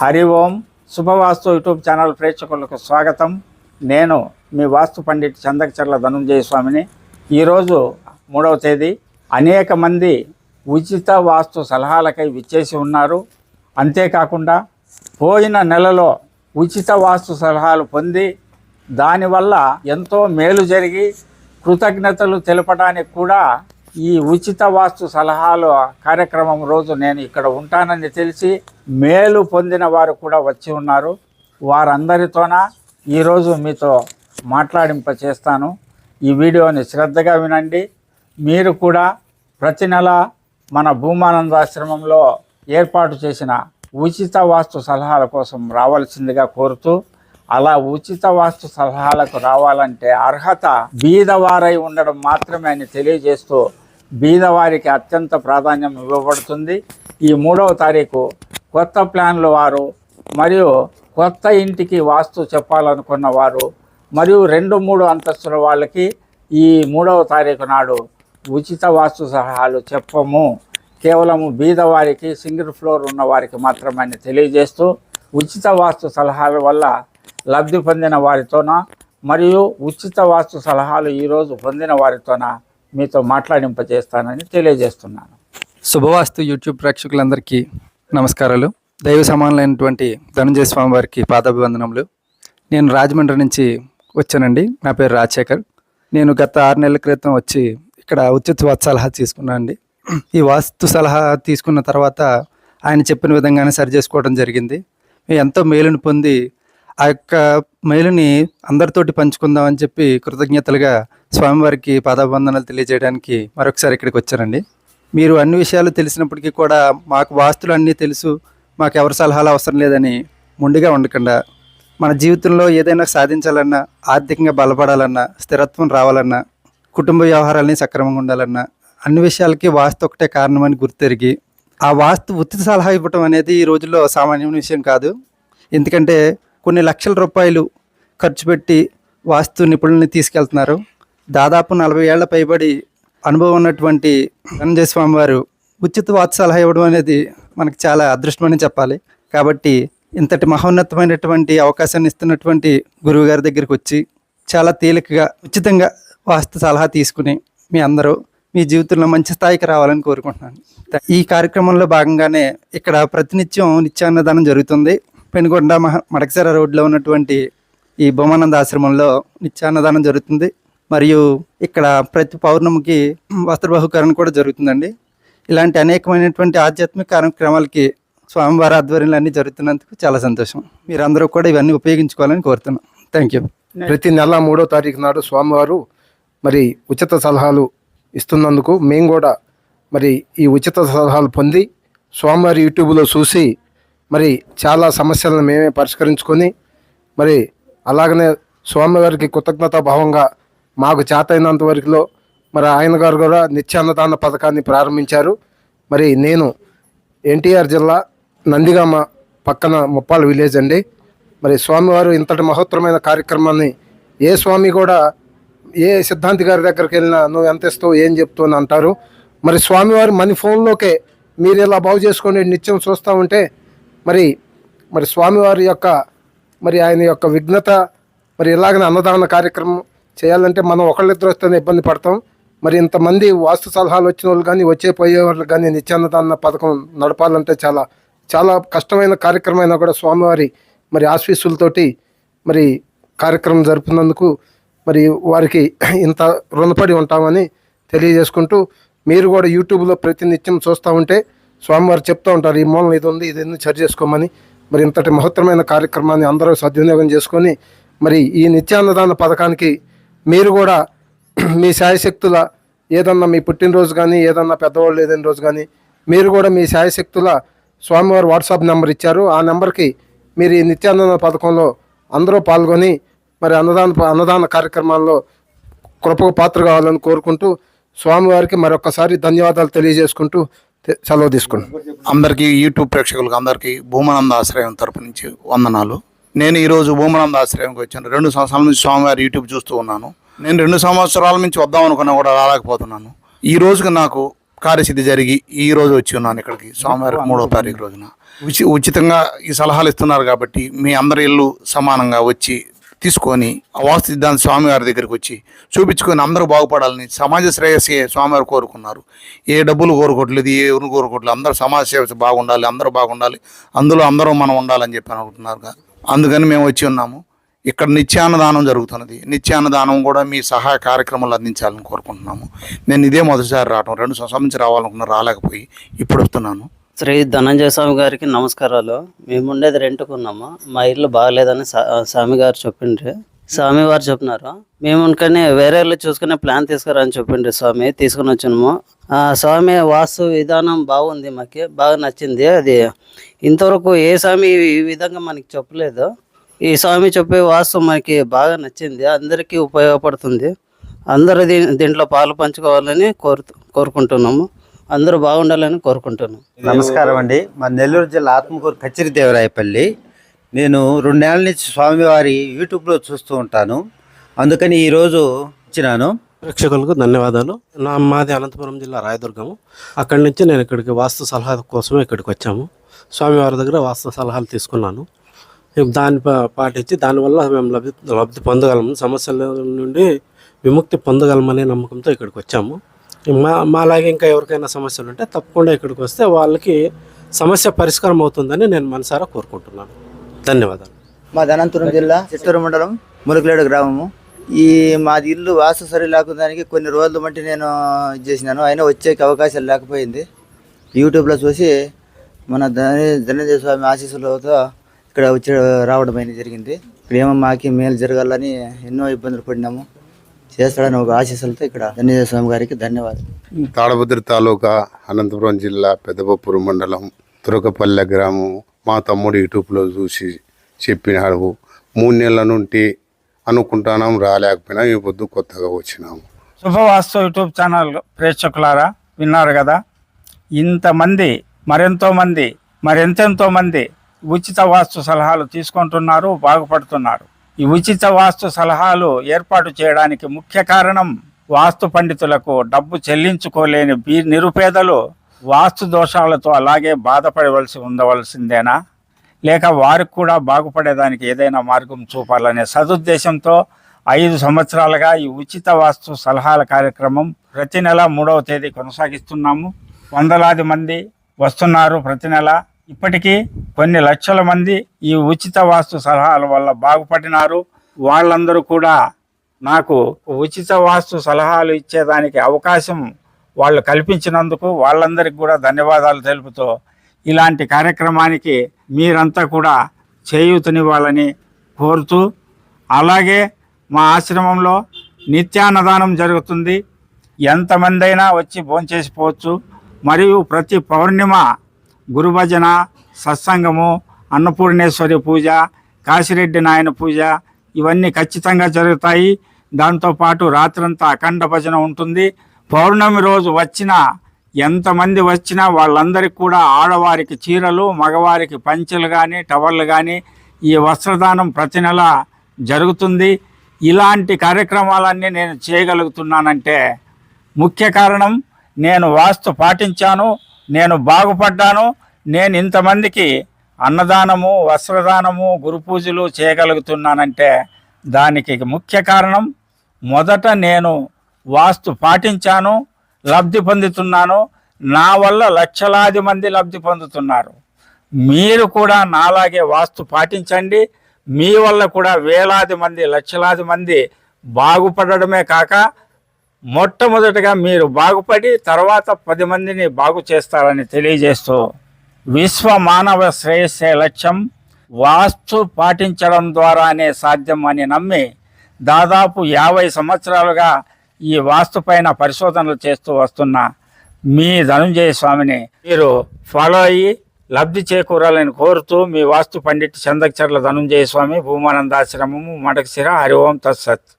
Hari Om శుభవాస్తు YouTube channel ప్రేక్షకులకు స్వాగతం. నేను మీ వాస్తు పండిట్ చందకచర్ల ధనుంజయ స్వామిని. ఈరోజు మూడవ తేదీ. అనేక మంది ఉచిత వాస్తు సలహాలకై విచ్చేసి ఉన్నారు. అంతేకాకుండా పోయిన నెలలో ఉచిత వాస్తు సలహాలు పొంది దానివల్ల ఎంతో మేలు జరిగి కృతజ్ఞతలు తెలపడానికి కూడా ఈ ఉచిత వాస్తు సలహాలు కార్యక్రమం రోజు నేను ఇక్కడ ఉంటానని తెలిసి మేలు పొందిన వారు కూడా వచ్చి ఉన్నారు. వారందరితోన ఈరోజు మీతో మాట్లాడింప చేస్తాను. ఈ వీడియోని శ్రద్ధగా వినండి. మీరు కూడా ప్రతి నెల మన భూమానందాశ్రమంలో ఏర్పాటు చేసిన ఉచిత వాస్తు సలహాల కోసం రావాల్సిందిగా కోరుతూ అలా ఉచిత వాస్తు సలహాలకు రావాలంటే అర్హత బీదవారై ఉండడం మాత్రమే అని తెలియజేస్తూ బీదవారికి అత్యంత ప్రాధాన్యం ఇవ్వబడుతుంది. ఈ మూడవ తారీఖు కొత్త ప్లాన్లు వారు మరియు కొత్త ఇంటికి వాస్తు చెప్పాలనుకున్న వారు మరియు రెండు మూడు అంతస్తుల వాళ్ళకి ఈ మూడవ తారీఖు నాడు ఉచిత వాస్తు సలహాలు చెప్పము. కేవలము బీదవారికి సింగిల్ ఫ్లోర్ ఉన్న వారికి మాత్రమే తెలియజేస్తూ ఉచిత వాస్తు సలహాల వల్ల లబ్ధి పొందిన వారితోన మరియు ఉచిత వాస్తు సలహాలు ఈరోజు పొందిన వారితోన మీతో మాట్లాడింపజేస్తానని తెలియజేస్తున్నాను. శుభవాస్తు యూట్యూబ్ ప్రేక్షకులందరికీ నమస్కారాలు. దైవ సమానులైనటువంటి ధనంజయ స్వామి వారికి పాదాభివందనములు. నేను రాజమండ్రి నుంచి వచ్చానండి. నా పేరు రాజశేఖర్. నేను గత ఆరు నెలల క్రితం వచ్చి ఇక్కడ ఉచిత వాస్తు సలహా తీసుకున్నాను అండి ఈ వాస్తు సలహా తీసుకున్న తర్వాత ఆయన చెప్పిన విధంగానే సరి చేసుకోవడం జరిగింది. ఎంతో మేలును పొంది ఆ యొక్క మేలుని అందరితోటి పంచుకుందామని చెప్పి కృతజ్ఞతలుగా స్వామివారికి పాదాభివందనాలు తెలియజేయడానికి మరొకసారి ఇక్కడికి వచ్చారండి మీరు అన్ని విషయాలు తెలిసినప్పటికీ కూడా మాకు వాస్తులు అన్నీ తెలుసు మాకు ఎవరి సలహాలు అవసరం లేదని ముందుగా ఉండకుండా మన జీవితంలో ఏదైనా సాధించాలన్నా ఆర్థికంగా బలపడాలన్నా స్థిరత్వం రావాలన్నా కుటుంబ వ్యవహారాలని సక్రమంగా ఉండాలన్నా అన్ని విషయాలకి వాస్తు ఒకటే కారణమని గుర్తెరిగి ఆ వాస్తు ఉచిత సలహా ఇవ్వటం అనేది ఈ రోజుల్లో సామాన్యమైన విషయం కాదు. ఎందుకంటే కొన్ని లక్షల రూపాయలు ఖర్చు పెట్టి వాస్తు నిపుణుల్ని తీసుకెళ్తున్నారు. దాదాపు నలభై ఏళ్ళ పైబడి అనుభవం ఉన్నటువంటి ధనంజయ స్వామి వారు ఉచిత వాస్తు సలహా ఇవ్వడం అనేది మనకు చాలా అదృష్టమని చెప్పాలి. కాబట్టి ఇంతటి మహోన్నతమైనటువంటి అవకాశాన్ని ఇస్తున్నటువంటి గురువు గారి దగ్గరికి వచ్చి చాలా తేలికగా ఉచితంగా వాస్తు సలహా తీసుకుని మీ అందరూ మీ జీవితంలో మంచి స్థాయికి రావాలని కోరుకుంటున్నాను. ఈ కార్యక్రమంలో భాగంగానే ఇక్కడ ప్రతినిత్యం నిత్యాన్నదానం జరుగుతుంది. పెనుగొండ మహ మడకసర రోడ్లో ఉన్నటువంటి ఈ బొమ్మానంద ఆశ్రమంలో నిత్యాన్నదానం జరుగుతుంది. మరియు ఇక్కడ ప్రతి పౌర్ణమికి వస్త్ర బహుకరణ కూడా జరుగుతుందండి. ఇలాంటి అనేకమైనటువంటి ఆధ్యాత్మిక కార్యక్రమాలకి స్వామివారి ఆధ్వర్యంలో అన్నీ జరుగుతున్నందుకు చాలా సంతోషం. మీరందరూ కూడా ఇవన్నీ ఉపయోగించుకోవాలని కోరుతున్నాం. థ్యాంక్ యూ ప్రతి నెల మూడో తారీఖు నాడు స్వామివారు మరి ఉచిత సలహాలు ఇస్తున్నందుకు మేము కూడా మరి ఈ ఉచిత సలహాలు పొంది స్వామివారి యూట్యూబ్లో చూసి మరి చాలా సమస్యలను మేమే పరిష్కరించుకొని మరి అలాగనే స్వామివారికి కృతజ్ఞతా భావంగా మాకు చేతైనంత వరకులో మరి ఆయన గారు కూడా నిత్యాన్నదాన పథకాన్ని ప్రారంభించారు. మరి నేను ఎన్టీఆర్ జిల్లా నందిగామ పక్కన ముప్పాల విలేజ్ అండి. మరి స్వామివారు ఇంతటి మహోత్తరమైన కార్యక్రమాన్ని ఏ స్వామి కూడా ఏ సిద్ధాంతి గారి దగ్గరికి వెళ్ళినా నువ్వు ఎంత ఇస్తావు ఏం చెప్తావు అని అంటారు. మరి స్వామివారు మన ఫోన్లోకే మీరు ఇలా బాగు చేసుకోండి నిత్యం చూస్తూ ఉంటే మరి మరి స్వామివారి యొక్క మరి ఆయన యొక్క విఘ్నత మరి ఇలాగనే అన్నదాన కార్యక్రమం చేయాలంటే మనం ఒకళ్ళిద్దరు వస్తేనే ఇబ్బంది పడతాం. మరి ఇంతమంది వాస్తు సలహాలు వచ్చిన వాళ్ళు కానీ వచ్చే పోయే వాళ్ళు కానీ నిత్యాన్నదాన పథకం నడపాలంటే చాలా చాలా కష్టమైన కార్యక్రమం కూడా స్వామివారి మరి ఆశీస్సులతోటి మరి కార్యక్రమం జరుపుతున్నందుకు మరి వారికి ఇంత రుణపడి ఉంటామని తెలియజేసుకుంటూ మీరు కూడా యూట్యూబ్లో ప్రతినిత్యం చూస్తూ ఉంటే స్వామివారు చెప్తూ ఉంటారు ఈ మూలం ఇది ఉంది ఇది సరి చేసుకోమని. మరి ఇంతటి మహత్తరమైన కార్యక్రమాన్ని అందరూ సద్వినియోగం చేసుకొని మరి ఈ నిత్యాన్నదాన పథకానికి మీరు కూడా మీ శాయశక్తుల ఏదన్నా మీ పుట్టినరోజు కానీ ఏదన్నా పెద్దవాళ్ళు ఏదైనా రోజు కానీ మీరు కూడా మీ శాయశక్తుల స్వామివారి వాట్సాప్ నెంబర్ ఇచ్చారు. ఆ నెంబర్కి మీరు ఈ నిత్యాన్నదాన పథకంలో అందరూ పాల్గొని మరి అన్నదాన అన్నదాన కార్యక్రమాల్లో కృపకు పాత్ర కావాలని కోరుకుంటూ స్వామివారికి మరొకసారి ధన్యవాదాలు తెలియజేసుకుంటూ సెలవు తీసుకుంటాను అందరికీ యూట్యూబ్ ప్రేక్షకులకు అందరికీ భూమానంద ఆశ్రయం తరపు నుంచి వందనాలు. నేను ఈరోజు భూమానంద ఆశ్రయంకి వచ్చాను. రెండు సంవత్సరాల నుంచి స్వామివారి యూట్యూబ్ చూస్తూ ఉన్నాను. నేను రెండు సంవత్సరాల నుంచి వద్దాం అనుకున్నా కూడా రాలేకపోతున్నాను. ఈ రోజుకి నాకు కార్యసిద్ధి జరిగి ఈ రోజు వచ్చి ఉన్నాను ఇక్కడికి స్వామివారి మూడో తారీఖు రోజున. ఉచి ఉచితంగా ఈ సలహాలు ఇస్తున్నారు కాబట్టి మీ అందరి ఇల్లు సమానంగా వచ్చి తీసుకొని ఆ వాస్తు సిద్ధాంత స్వామివారి దగ్గరికి వచ్చి చూపించుకొని అందరూ బాగుపడాలని సమాజ శ్రేయస్సే స్వామివారు కోరుకున్నారు. ఏ డబ్బులు కోరుకోవట్లేదు ఏ ఎవరు కోరుకోవట్లేదు అందరూ సమాజ సేవ బాగుండాలి అందరూ బాగుండాలి అందులో అందరూ మనం ఉండాలని చెప్పి అనుకుంటున్నారు అందుకని మేము వచ్చి ఉన్నాము. ఇక్కడ నిత్యాన్నదానం జరుగుతున్నది. నిత్యాన్నదానం కూడా మీ సహాయ కార్యక్రమాలు అందించాలని కోరుకుంటున్నాము. నేను ఇదే మొదటిసారి రావడం రెండు సంవత్సరం నుంచి రావాలనుకున్నా రాలేకపోయి ఇప్పుడు వస్తున్నాను. శ్రీ ధనంజయ స్వామి గారికి నమస్కారాలు. మేము ఉండేది రెంట్కున్నాము మా ఇల్లు బాగలేదని సా- స్వామి గారు చెప్పిండ్రి. స్వామి వారు చెప్పినారు. మేము అనుకని వేరే ఇల్లు చూసుకునే ప్లాన్ తీసుకురని చెప్పిండ్రి స్వామి తీసుకుని వచ్చినాము. స్వామి వాస్తు విధానం బాగుంది మాకు బాగా నచ్చింది. అది ఇంతవరకు ఏ స్వామి ఈ విధంగా మనకి చెప్పలేదు. ఈ స్వామి చెప్పే వాస్తు మనకి బాగా నచ్చింది అందరికీ ఉపయోగపడుతుంది. అందరూ దీంట్లో పాలు పంచుకోవాలని కోరు కోరుకుంటున్నాము. అందరూ బాగుండాలని కోరుకుంటున్నాం నమస్కారం అండి. మా నెల్లూరు జిల్లా ఆత్మకూరు కచ్చిరి దేవరాయపల్లి. నేను రెండేళ్ళ నుంచి స్వామివారి యూట్యూబ్లో చూస్తూ ఉంటాను. అందుకని ఈరోజు వచ్చినాను ప్రేక్షకులకు ధన్యవాదాలు. నా మాది అనంతపురం జిల్లా రాయదుర్గము. అక్కడి నుంచి నేను ఇక్కడికి వాస్తు సలహా కోసమే ఇక్కడికి వచ్చాము. స్వామివారి దగ్గర వాస్తు సలహాలు తీసుకున్నాను. దాన్ని పాటించి దానివల్ల మేము లబ్ధి లబ్ధి పొందగలము. సమస్యల నుండి విముక్తి పొందగలమనే నమ్మకంతో ఇక్కడికి వచ్చాము. మా మాలాగే ఇంకా ఎవరికైనా సమస్యలు ఉంటే తప్పకుండా ఇక్కడికి వస్తే వాళ్ళకి సమస్య పరిష్కారం అవుతుందని నేను మనసారా కోరుకుంటున్నాను. ధన్యవాదాలు. మా అనంతపురం జిల్లా చిత్తూరు మండలం ములకలేడు గ్రామము. ఈ మాది ఇల్లు వాస్తు సరి లేకుందానికి కొన్ని రోజుల మట్టి నేను ఇది చేసినాను. అయినా వచ్చేకి అవకాశం లేకపోయింది. యూట్యూబ్లో చూసి మన ధన ధనంజయ స్వామి ఆశీస్సులతో ఇక్కడ వచ్చి రావడం అనేది జరిగింది. ఇక్కడ ఏమో మాకి మేలు జరగాలని ఎన్నో ఇబ్బందులు పడినాము. చేస్తాడని ఒక ఆశీస్సులతో ఇక్కడ ధనంజయ స్వామి గారికి ధన్యవాదాలు. తాడభద్రి తాలూకా అనంతపురం జిల్లా పెద్దపప్పూరు మండలం తురకపల్లె గ్రామం మా తమ్ముడు యూట్యూబ్లో చూసి చెప్పినాడు. మూడు నెలల నుండి అనుకుంటున్నాం రాలేకపోయినా ఈ పొద్దు కొత్తగా వచ్చినాము. శుభవాస్తు యూట్యూబ్ ఛానల్ ప్రేక్షకులారా విన్నారు కదా? ఇంతమంది మరెంతో మంది మరెంతెంతో మంది ఉచిత వాస్తు సలహాలు తీసుకుంటున్నారు బాగుపడుతున్నారు. ఈ ఉచిత వాస్తు సలహాలు ఏర్పాటు చేయడానికి ముఖ్య కారణం వాస్తు పండితులకు డబ్బు చెల్లించుకోలేని బీ నిరుపేదలు వాస్తు దోషాలతో అలాగే బాధపడవలసి ఉండవలసిందేనా? లేక వారికి కూడా బాగుపడేదానికి ఏదైనా మార్గం చూపాలనే సదుద్దేశంతో ఐదు సంవత్సరాలుగా ఈ ఉచిత వాస్తు సలహాల కార్యక్రమం ప్రతి నెల మూడవ తేదీ కొనసాగిస్తున్నాము. వందలాది మంది వస్తున్నారు ప్రతి నెల. ఇప్పటికీ కొన్ని లక్షల మంది ఈ ఉచిత వాస్తు సలహాల వల్ల బాగుపడినారు. వాళ్ళందరూ కూడా నాకు ఉచిత వాస్తు సలహాలు ఇచ్చేదానికి అవకాశం వాళ్ళు కల్పించినందుకు వాళ్ళందరికీ కూడా ధన్యవాదాలు తెలుపుతూ ఇలాంటి కార్యక్రమానికి మీరంతా కూడా చేయూతనివ్వాలని కోరుతూ అలాగే మా ఆశ్రమంలో నిత్యాన్నదానం జరుగుతుంది. ఎంతమంది అయినా వచ్చి భోంచేసిపోవచ్చు మరియు ప్రతి పౌర్ణిమ గురుభజన సత్సంగము అన్నపూర్ణేశ్వరి పూజ కాశిరెడ్డి నాయన పూజ ఇవన్నీ ఖచ్చితంగా జరుగుతాయి. దాంతోపాటు రాత్రంతా అఖండ భజన ఉంటుంది. పౌర్ణమి రోజు వచ్చిన ఎంతమంది వచ్చినా వాళ్ళందరికీ కూడా ఆడవారికి చీరలు మగవారికి పంచెలు కానీ టవర్లు కానీ ఈ వస్త్రదానం ప్రతి నెల జరుగుతుంది. ఇలాంటి కార్యక్రమాలన్నీ నేను చేయగలుగుతున్నానంటే ముఖ్య కారణం నేను వాస్తు పాటించాను. నేను బాగుపడ్డాను నేను ఇంతమందికి అన్నదానము వస్త్రదానము గురు పూజలు చేయగలుగుతున్నానంటే దానికి ముఖ్య కారణం మొదట నేను వాస్తు పాటించాను లబ్ధి పొందుతున్నాను నా వల్ల లక్షలాది మంది లబ్ధి పొందుతున్నారు. మీరు కూడా నాలాగే వాస్తు పాటించండి మీ వల్ల కూడా వేలాది మంది లక్షలాది మంది బాగుపడడమే కాక మొట్టమొదటిగా మీరు బాగుపడి తర్వాత పది మందిని బాగు చేస్తారని తెలియజేస్తూ విశ్వ మానవ శ్రేయస్సే లక్ష్యం. వాస్తు పాటించడం ద్వారానే సాధ్యం అని నమ్మి దాదాపు యాభై సంవత్సరాలుగా ఈ వాస్తు పైన పరిశోధనలు చేస్తూ వస్తున్న మీ ధనుంజయ స్వామిని మీరు ఫాలో అయ్యి లబ్ధి చేకూరాలని కోరుతూ మీ వాస్తు పండిట్ చందకచర్ల ధనుంజయ స్వామి భూమానందాశ్రమము మడకశిర హరి ఓం తత్సత్.